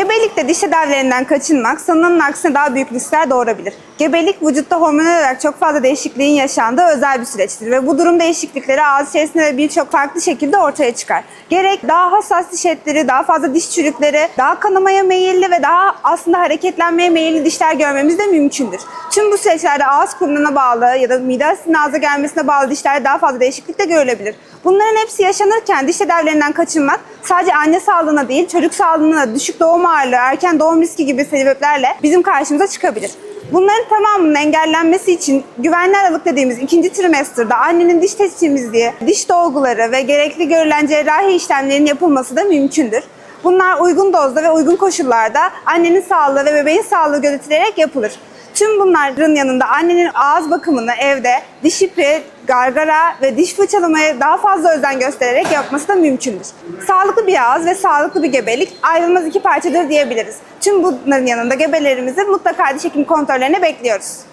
Gebelikte diş tedavülerinden kaçınmak sanılanın aksine daha büyük riskler doğurabilir. Gebelik vücutta hormonal olarak çok fazla değişikliğin yaşandığı özel bir süreçtir ve bu durum değişiklikleri ağız içerisinde de birçok farklı şekilde ortaya çıkar. Gerek daha hassas diş etleri, daha fazla diş çürükleri, daha kanamaya meyilli ve daha aslında hareketlenmeye meyilli dişler görmemiz de mümkündür. Tüm bu süreçlerde ağız kuruluğuna bağlı ya da mide asidinin ağza gelmesine bağlı dişlerde daha fazla değişiklik de görülebilir. Bunların hepsi yaşanırken diş tedavülerinden kaçınmak sadece anne sağlığına değil çocuk sağlığına düşük doğum ağırlığı, erken doğum riski gibi sebeplerle bizim karşımıza çıkabilir. Bunların tamamının engellenmesi için güvenli aralık dediğimiz ikinci trimesterda annenin diş temizliği, diş dolguları ve gerekli görülen cerrahi işlemlerin yapılması da mümkündür. Bunlar uygun dozda ve uygun koşullarda annenin sağlığı ve bebeğin sağlığı gözetilerek yapılır. Tüm bunların yanında annenin ağız bakımını evde diş ipi, gargara ve diş fırçalamaya daha fazla özen göstererek yapması da mümkündür. Sağlıklı bir ağız ve sağlıklı bir gebelik ayrılmaz iki parçadır diyebiliriz. Tüm bunların yanında gebelerimizi mutlaka diş hekimi kontrollerine bekliyoruz.